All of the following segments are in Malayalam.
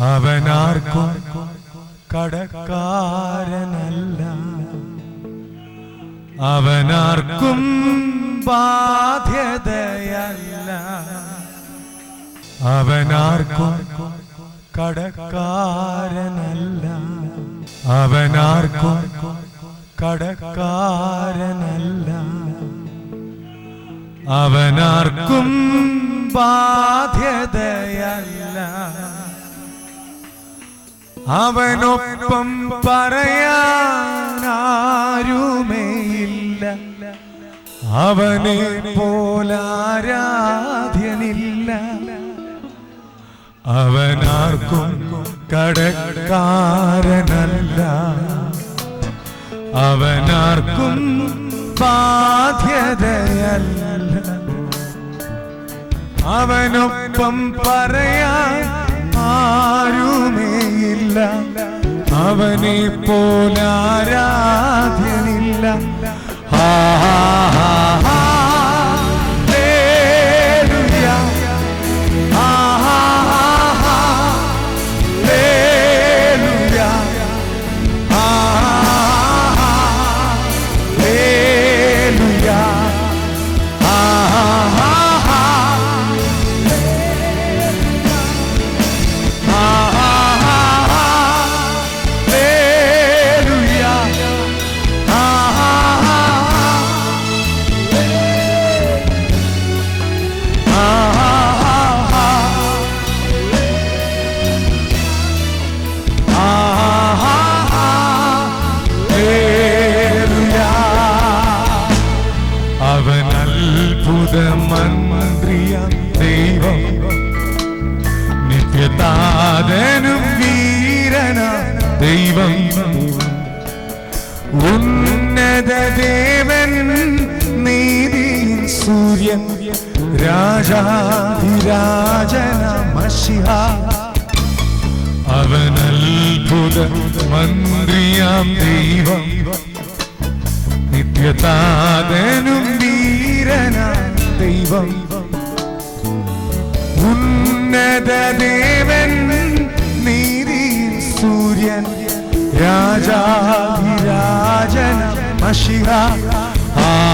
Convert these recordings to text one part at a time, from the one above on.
അവനാർക്കും കടക്കാരനല്ല. അവനാർക്കും ബാധ്യതയല്ല. അവനാർക്കും കടക്കാരനല്ല. അവനാർക്കും കടക്കാരനല്ല. അവനാർക്കും ബാധ്യതയല്ല. അവനൊപ്പം പറയാനാരുമേയില്ല. അവനെ പോലാരാധ്യനില്ല അവനാർക്കും കടക്കാരനല്ല. അവനാർക്കും ബാധ്യതയല്ല. അവനൊപ്പം പറയാൻ ആരുമേയില്ല. അവനെ പോലാരാധ്യനില്ല. ഹാ രാജാധിരാജന മഷിഹ. അവൻ അത്ഭുത മന്ത്രിയാം ദൈവം. നിത്യതാതനും വീരന ദൈവം. ഉന്നത ദേവൻ നീതി സൂര്യൻ. രാജാധിരാജന മഷിഹ. ആ,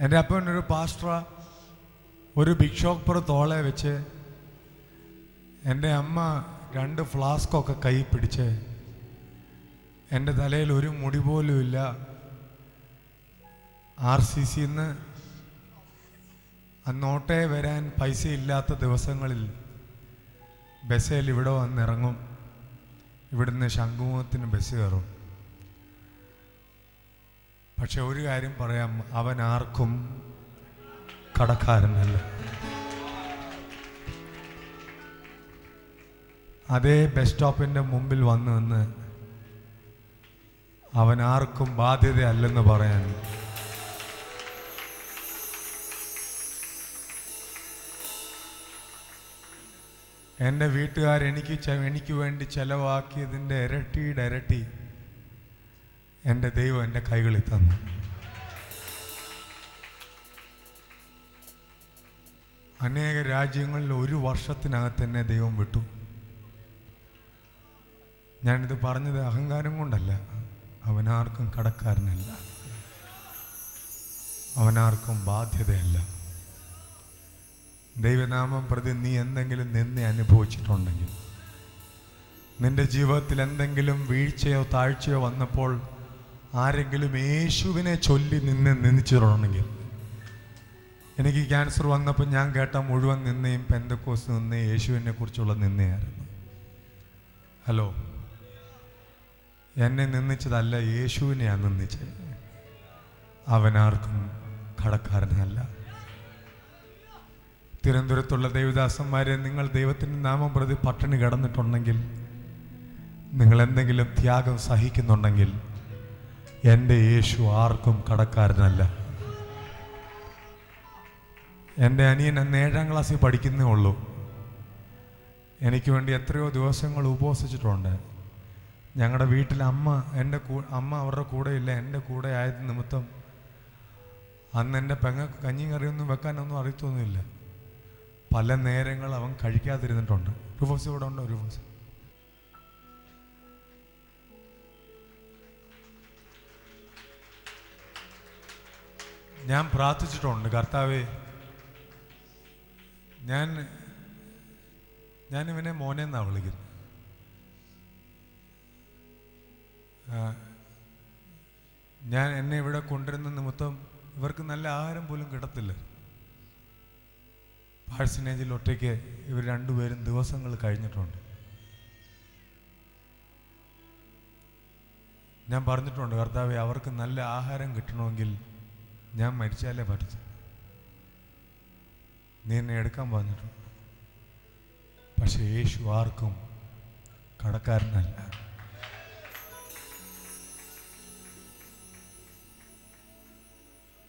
എന്റെ അപ്പൻ ഒരു പാസ്റ്റർ ഒരു ബിഗ് ഷോപ്പർ തോളെ വെച്ച് എന്റെ അമ്മ രണ്ട് ഫ്ലാസ്കൊക്കെ കൈ പിടിച്ച് എന്റെ തലയിൽ ഒരു മുടി പോലും ഇല്ല. ആർ സി സിന്ന് അന്നോട്ടേ വരാൻ പൈസ ഇല്ലാത്ത ദിവസങ്ങളിൽ ബസ്സിൽ ഇവിടെ വന്നിറങ്ങും. ഇവിടുന്ന് ശംഖുമുഖത്തിന് ബസ് കയറും. പക്ഷെ ഒരു കാര്യം പറയാം അവൻ ആർക്കും കടക്കാരനല്ല. അതേ ബസ് സ്റ്റോപ്പിന്റെ മുമ്പിൽ വന്നു നിന്ന് അവൻ ആർക്കും ബാധ്യതയല്ലെന്ന് പറയാൻ എന്റെ വീട്ടുകാർ എനിക്ക് എനിക്ക് വേണ്ടി ചെലവാക്കിയതിന്റെ ഇരട്ടിയുടെ ഇരട്ടി എന്റെ ദൈവം എന്റെ കൈകളിൽ തന്നു. അനേക രാജ്യങ്ങളിൽ ഒരു വർഷത്തിനകത്ത് എന്നെ ദൈവം വിട്ടു. ഞാനിത് പറഞ്ഞത് അഹങ്കാരം കൊണ്ടല്ല. അവനാർക്കും കടക്കാരനല്ല. അവനാർക്കും ബാധ്യതയല്ല. ദൈവനാമം പ്രതി നീ എന്തെങ്കിലും നിന്നെ അനുഭവിച്ചിട്ടുണ്ടെങ്കിൽ നിന്റെ ജീവിതത്തിൽ എന്തെങ്കിലും വീഴ്ചയോ താഴ്ചയോ വന്നപ്പോൾ ആരെങ്കിലും യേശുവിനെ ചൊല്ലി നിന്ന് നിന്ദിച്ചിട്ടുണ്ടെങ്കിൽ എനിക്ക് ക്യാൻസർ വന്നപ്പോൾ ഞാൻ കേട്ട മുഴുവൻ നിന്നയും പെന്തക്കോസ് നിന്ന് യേശുവിനെ കുറിച്ചുള്ള നിന്നയായിരുന്നു ഹലോ? എന്നെ നിന്നിച്ചതല്ല യേശുവിനെയാണ് നിന്ദിച്ചത്. അവനാർക്കും കടക്കാരനല്ല. തിരുവനന്തപുരത്തുള്ള ദേവദാസന്മാരെ നിങ്ങൾ ദൈവത്തിന്റെ നാമം പ്രതി പട്ടിണി കിടന്നിട്ടുണ്ടെങ്കിൽ നിങ്ങൾ എന്തെങ്കിലും ത്യാഗം സഹിക്കുന്നുണ്ടെങ്കിൽ എന്റെ യേശു ആർക്കും കടക്കാരനല്ല. എന്റെ അനിയൻ അന്ന് ഏഴാം ക്ലാസ്സിൽ പഠിക്കുന്നേ ഉള്ളൂ. എനിക്ക് വേണ്ടി എത്രയോ ദിവസങ്ങൾ ഉപവസിച്ചിട്ടുണ്ട്. ഞങ്ങളുടെ വീട്ടിൽ അമ്മ എന്റെ അമ്മ അവരുടെ കൂടെ ഇല്ല എന്റെ കൂടെ ആയത് നിമിത്തം അന്ന് എന്റെ പെങ്ങൾക്ക് കഞ്ഞിയും കറിയൊന്നും വെക്കാനൊന്നും അറിയത്തൊന്നുമില്ല. പല നേരങ്ങൾ അവൻ കഴിക്കാതിരുന്നിട്ടുണ്ട്. റുഫോസ് ഇവിടെ ഉണ്ടോ റുഫോസ് ഞാൻ പ്രാർത്ഥിച്ചിട്ടുണ്ട് കർത്താവേ. ഞാൻ ഞാൻ ഇവനെ മോനെ എന്നാ വിളിക്കുന്നു ഞാൻ എന്നെ ഇവിടെ കൊണ്ടുവരുന്ന നിമിത്തം ഇവർക്ക് നല്ല ആഹാരം പോലും കിടത്തില്ല പാഴ്സനേജിൽ ഒറ്റയ്ക്ക് ഇവർ രണ്ടുപേരും ദിവസങ്ങൾ കഴിഞ്ഞിട്ടുണ്ട്. ഞാൻ പറഞ്ഞിട്ടുണ്ട് കർത്താവെ അവർക്ക് നല്ല ആഹാരം കിട്ടണമെങ്കിൽ ഞാൻ മരിച്ചാലേ പറ്റത്തു നീ എന്നെ എടുക്കാൻ പറഞ്ഞിട്ടുണ്ട് പക്ഷെ യേശു ആർക്കും കടക്കാരനല്ല.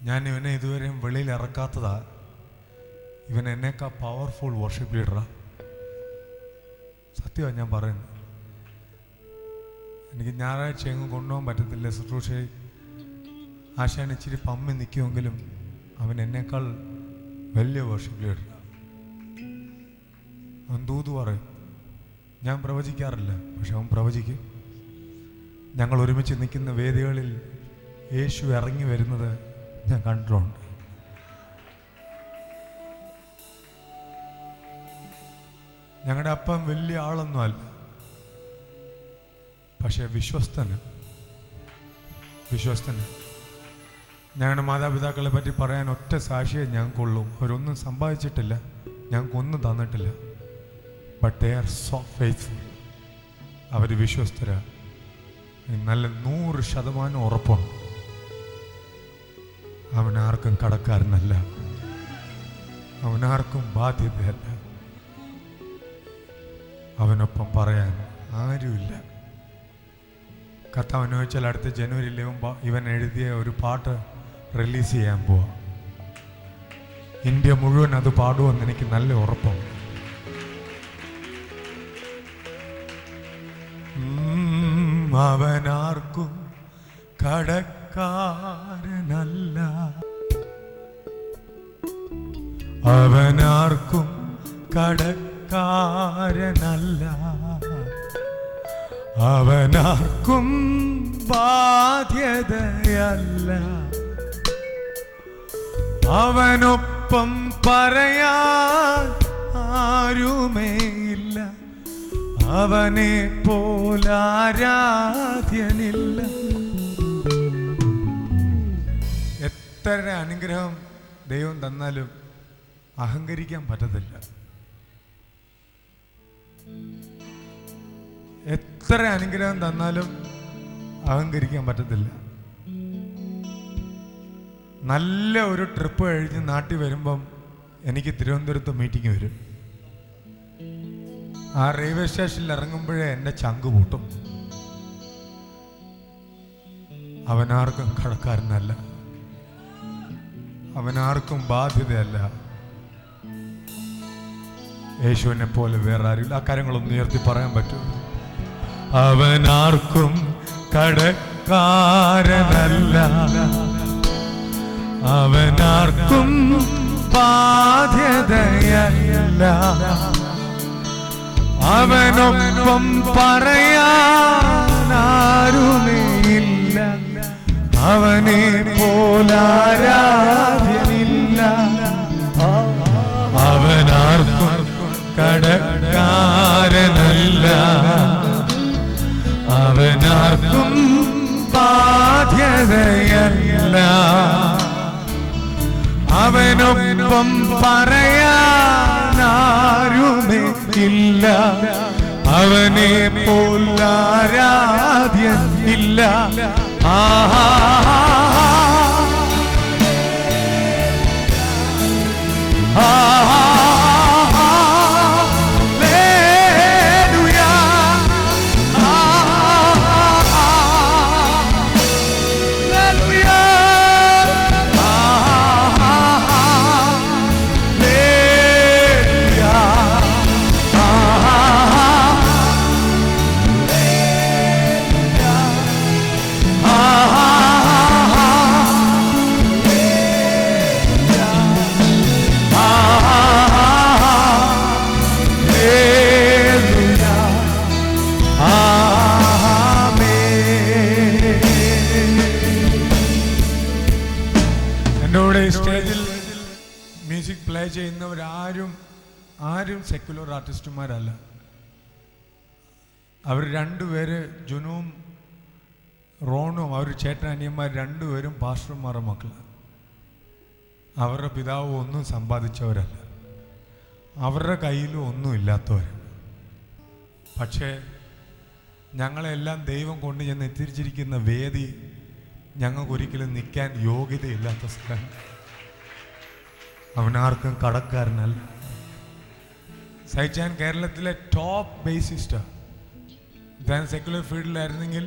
ഞാൻ ഇവനെ ഇതുവരെയും വെളിയിൽ ഇറക്കാത്തതാ. ഇവൻ എന്നേക്കാ പവർഫുൾ വർഷിപ്പ് ലീഡറാ സത്യമാണ് ഞാൻ പറയുന്നത്. എനിക്ക് ഞായറാഴ്ച എങ്ങും കൊണ്ടുപോകാൻ പറ്റത്തില്ല ശുശ്രൂഷ ആശാൻ ഇച്ചിരി പമ്മി നിൽക്കുമെങ്കിലും അവൻ എന്നേക്കാൾ വലിയ വർഷിപ്പ് ലീഡറാ അവൻ തൂതു പറയും ഞാൻ പ്രവചിക്കാറില്ല. പക്ഷെ അവൻ പ്രവചിക്കും. ഞങ്ങൾ ഒരുമിച്ച് നിൽക്കുന്ന വേദികളിൽ യേശു ഇറങ്ങി വരുന്നത് ഞാൻ കണ്ടിട്ടുണ്ട്. ഞങ്ങളുടെ അപ്പൻ വലിയ ആളൊന്നും അല്ല പക്ഷെ വിശ്വസ്തന് വിശ്വസ്തന്. ഞങ്ങളുടെ മാതാപിതാക്കളെ പറ്റി പറയാൻ ഒറ്റ സാക്ഷിയെ ഞങ്ങൾക്കുള്ളൂ. അവരൊന്നും സമ്പാദിച്ചിട്ടില്ല. ഞങ്ങൾക്കൊന്നും തന്നിട്ടില്ല. But they are so faithful അവർ വിശ്വസ്തരാണ് നല്ല നൂറ് ശതമാനം ഉറപ്പുണ്ട് അവനാർക്കും കടക്കാരനല്ല. അവനാർക്കും ബാധ്യതയല്ല. അവനൊപ്പം പറയാൻ ആരുമില്ല. കർത്താവ് വെച്ചാൽ അടുത്ത ജനുവരിയിലും ഇവൻ എഴുതിയ ഒരു പാട്ട് റിലീസ് ചെയ്യാൻ പോവാ. ഇന്ത്യ മുഴുവൻ അത് പാടുമെന്ന് എനിക്ക് നല്ല ഉറപ്പുണ്ട് ഉം, അവനാർക്കും കടക്കാരനല്ല. അവനാർക്കും കടക്കാരനല്ല. അവനാർക്കും ബാധ്യതയല്ല. അവനൊപ്പം പറയാ ആരുമേയില്ല. അവനെ പോലാരാധ്യനില്ല എത്ര അനുഗ്രഹം ദൈവം തന്നാലും അഹങ്കരിക്കാൻ പറ്റത്തില്ല. എത്ര അനുഗ്രഹം തന്നാലും അഹങ്കരിക്കാൻ പറ്റത്തില്ല. നല്ല ഒരു ട്രിപ്പ് കഴിഞ്ഞ് നാട്ടിൽ വരുമ്പം എനിക്ക് തിരുവനന്തപുരത്ത് മീറ്റിംഗ് വരും. ആ റെയിൽവേ സ്റ്റേഷനിൽ ഇറങ്ങുമ്പോഴേ എന്റെ ചങ്ക് പൂട്ടും. അവനാർക്കും കടക്കാരനല്ല. അവനാർക്കും ബാധ്യതയല്ല. യേശുവിനെ പോലെ വേറെ ആരും ആ കാര്യങ്ങളൊന്നും ഉയർത്തി പറയാൻ പറ്റും. അവനാർക്കും കടക്കാരനല്ല. അവനാർക്കും ബാധ്യതയല്ല. അവനൊപ്പം പറയാനാരുമേയില്ല അവനെ പോലാരാധ്യനില്ല അവനാർക്കും കടക്കാരനല്ല. അവനാർക്കും ബാധ്യതയല്ല. അവനൊപ്പം പറയാനാരുമേ ഇല്ല അവനെ പോലാരാധ്യ ഇല്ല ആഹാ എന്റെ സെക്യുലർ ആർട്ടിസ്റ്റുമാരല്ല അവർ രണ്ടുപേര് ജുനുവും റോണും അവർ ചേട്ടൻ അനിയന്മാർ രണ്ടുപേരും പാസ്റ്റർമാരുടെ മക്കളാണ് അവരുടെ പിതാവ് ഒന്നും സമ്പാദിച്ചവരല്ല. അവരുടെ കയ്യിലും ഒന്നും ഇല്ലാത്തവർ പക്ഷേ ഞങ്ങളെല്ലാം ദൈവം കൊണ്ട് ചെന്ന് എത്തിച്ചിരിക്കുന്ന വേദി ഞങ്ങൾക്കൊരിക്കലും നിൽക്കാൻ യോഗ്യതയില്ലാത്ത സ്ഥലം. അവനാർക്കും കടക്കാരനല്ല. സൈച്ചാൻ കേരളത്തിലെ ടോപ്പ് ബേസിസ്റ്റാണ് താൻ സെക്യുലർ ഫീൽഡിലായിരുന്നെങ്കിൽ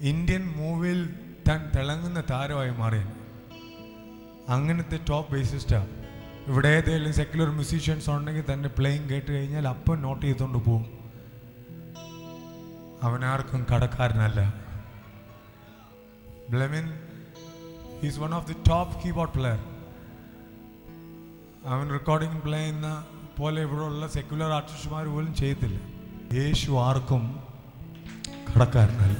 ഇന്ത്യൻ മൂവിയിൽ താൻ തിളങ്ങുന്ന താരമായി മാറി അങ്ങനത്തെ ടോപ്പ് ബേസിസ്റ്റാണ് ഇവിടെ ഏതെങ്കിലും സെക്യുലർ മ്യൂസീഷ്യൻസ് ഉണ്ടെങ്കിൽ തന്നെ പ്ലേയിങ് കേട്ട് കഴിഞ്ഞാൽ അപ്പം നോട്ട് ചെയ്തുകൊണ്ട് പോകും. അവനാർക്കും കടക്കാരനല്ല. ബ്ലെമിൻ is one of the top keyboard player അവൻ റെക്കോർഡിംഗ് പ്ലേ ചെയ്യുന്ന പോലെ ഇവിടെയുള്ള സെക്യുലർ ആർട്ടിസ്റ്റുമാർ പോലും ചെയ്യത്തില്ല. യേശു ആർക്കും കടക്കാരനല്ല.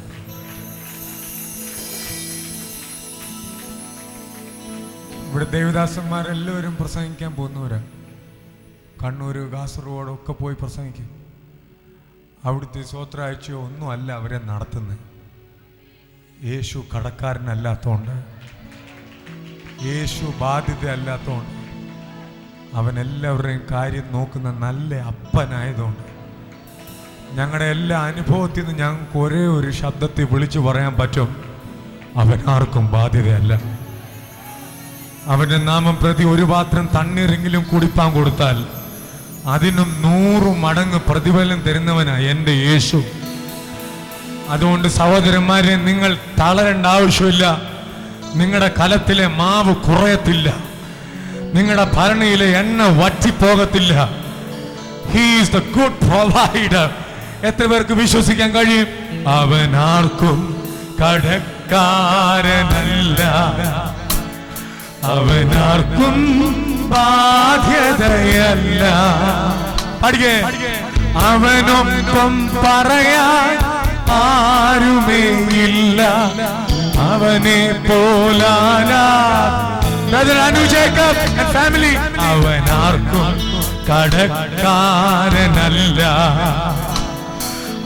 ഇവിടെ ദേവദാസന്മാരെല്ലാവരും പ്രസംഗിക്കാൻ പോകുന്നവരാ. കണ്ണൂർ കാസർഗോഡ് ഒക്കെ പോയി പ്രസംഗിക്കും. അവിടുത്തെ സ്വോത്രാഴ്ചയോ ഒന്നും അല്ല അവരെ നടത്തുന്നത് യേശു കടക്കാരനല്ലാത്തതുകൊണ്ട് യേശു ബാധ്യത അവൻ എല്ലാവരുടെയും കാര്യം നോക്കുന്ന നല്ല അപ്പനായതുകൊണ്ട്. ഞങ്ങളുടെ എല്ലാ അനുഭവത്തിൽ നിന്ന് ഞങ്ങൾക്ക് ഒരേ ഒരു ശബ്ദത്തിൽ വിളിച്ചു പറയാൻ പറ്റും. അവൻ ആർക്കും ബാധ്യതയല്ല. അവന്റെ നാമം പ്രതി ഒരു പാത്രം തണ്ണീരെങ്കിലും കുടിപ്പാൻ കൊടുത്താൽ അതിനും നൂറു മടങ്ങ് പ്രതിഫലം തരുന്നവനാ എന്റെ യേശു. അതുകൊണ്ട് സഹോദരന്മാരെ നിങ്ങൾ തളരേണ്ട ആവശ്യമില്ല. നിങ്ങളുടെ കലത്തിലെ മാവ് കുറയത്തില്ല. നിങ്ങളുടെ ഭരണിയിലെ എണ്ണ വറ്റിപ്പോകത്തില്ല. ഹീസ് ദ ഗുഡ് പ്രൊവൈഡർ എത്ര പേർക്ക് വിശ്വസിക്കാൻ കഴിയും? അവൻ ആർക്കും കടക്കാരനല്ല. അവനാർക്കും ബാധ്യതയല്ല. പഠിക്കേ. അവനൊപ്പം പറയാൻ ആരുമേ ഇല്ല അവനെ പോലാലാ ഫാമിലി അവനാർക്കും കടക്കാരനല്ല.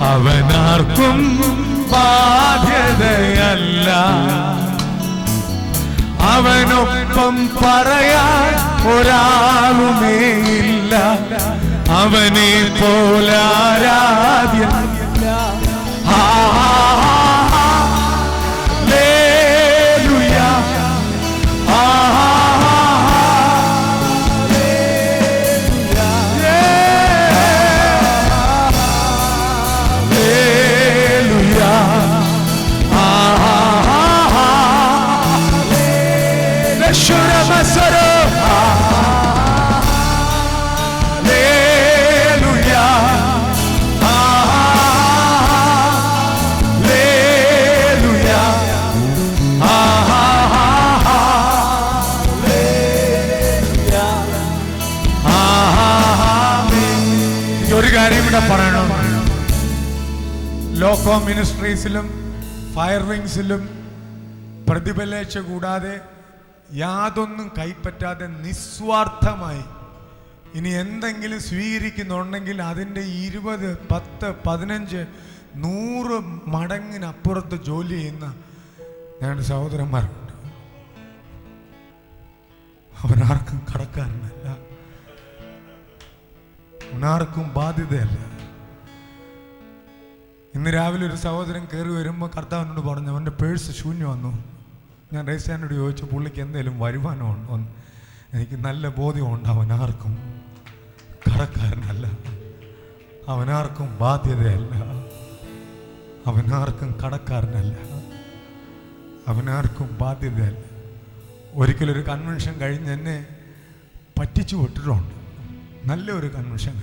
അവനാർക്കും ബാധ്യതയല്ല. അവനൊപ്പം പറയാൻ ഒരാളുമേ ഇല്ല. അവനെ പോലാരാധ്യ ഒരു കാര്യം ഇവിടെ പറയണം. ലോക്കോ മിനിസ്ട്രീസിലും ഫയർ വിങ്സിലും പ്രതിഫലേച്ഛ കൂടാതെ യാതൊന്നും കൈപ്പറ്റാതെ നിസ്വാർത്ഥമായി ഇനി എന്തെങ്കിലും സ്വീകരിക്കുന്നുണ്ടെങ്കിൽ അതിന്റെ ഇരുപത് പത്ത് പതിനഞ്ച് നൂറ് മടങ്ങിനപ്പുറത്ത് ജോലി ചെയ്യുന്ന ഞങ്ങളുടെ സഹോദരന്മാരുണ്ട്. അവരാർക്കും കടക്കാരനല്ല. അവനാർക്കും ബാധ്യതയല്ല. ഇന്ന് രാവിലെ ഒരു സഹോദരൻ കയറി വരുമ്പോൾ കർത്താവിനോട് പറഞ്ഞു അവന്റെ പേഴ്സ് ശൂന്യം വന്നു. ഞാൻ രേസാനോട് ചോദിച്ചു പുള്ളിക്ക് എന്തെങ്കിലും ഉണ്ടോ? എനിക്ക് നല്ല ബോധ്യമുണ്ട് അവനാർക്കും കടക്കാരനല്ല. അവനാർക്കും ബാധ്യതയല്ല. അവനാർക്കും കടക്കാരനല്ല. അവനാർക്കും ബാധ്യതയല്ല. ഒരിക്കലൊരു കൺവെൻഷൻ കഴിഞ്ഞ് എന്നെ പറ്റിച്ചു വിട്ടിട്ടുണ്ട്. നല്ലൊരു കൺവെൻഷൻ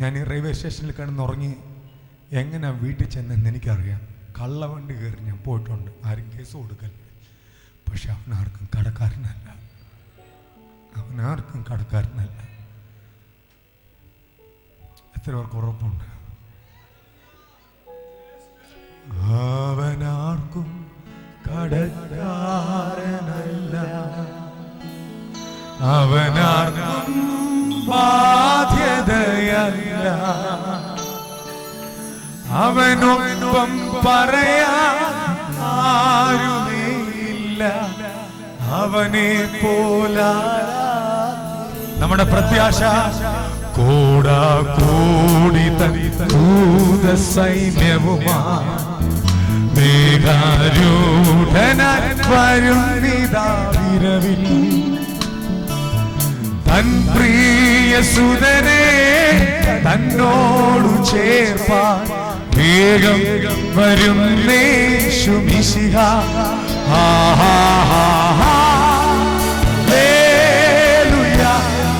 ഞാൻ ഈ റെയിൽവേ സ്റ്റേഷനിൽ കിടന്നുറങ്ങി എങ്ങനെ വീട്ടിൽ ചെന്നെന്ന് എനിക്കറിയാം. കള്ളവണ്ടി കയറി ഞാൻ പോയിട്ടുണ്ട്. ആരും കേസ് കൊടുക്കല്ല പക്ഷെ അവനാർക്കും കടക്കാരനല്ല. അവനാർക്കും കടക്കാരനല്ല. എത്ര പേർക്ക് ഉറപ്പുണ്ട്? അവനാർക്കും കടക്കാരനല്ല. അവനാർക്കും ബാധ്യതയല്ല. അവനൊപ്പം പറയാ ആരുമേയില്ല അവനെ പോല നമ്മുടെ പ്രത്യാശ കൂടാ കൂടി തൂത സൈന്യവുമാ മേഘാരൂഢന വരുന്നിതാ വിരവിൽ. തൻ പ്രിയ സുതനെ തന്നോടു ചേർപ്പാൻ വേഗം വരും നേശുമിശിഹ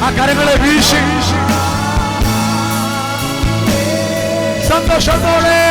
ആ കരങ്ങളെ വീശി. സന്തോഷത്തോടെ.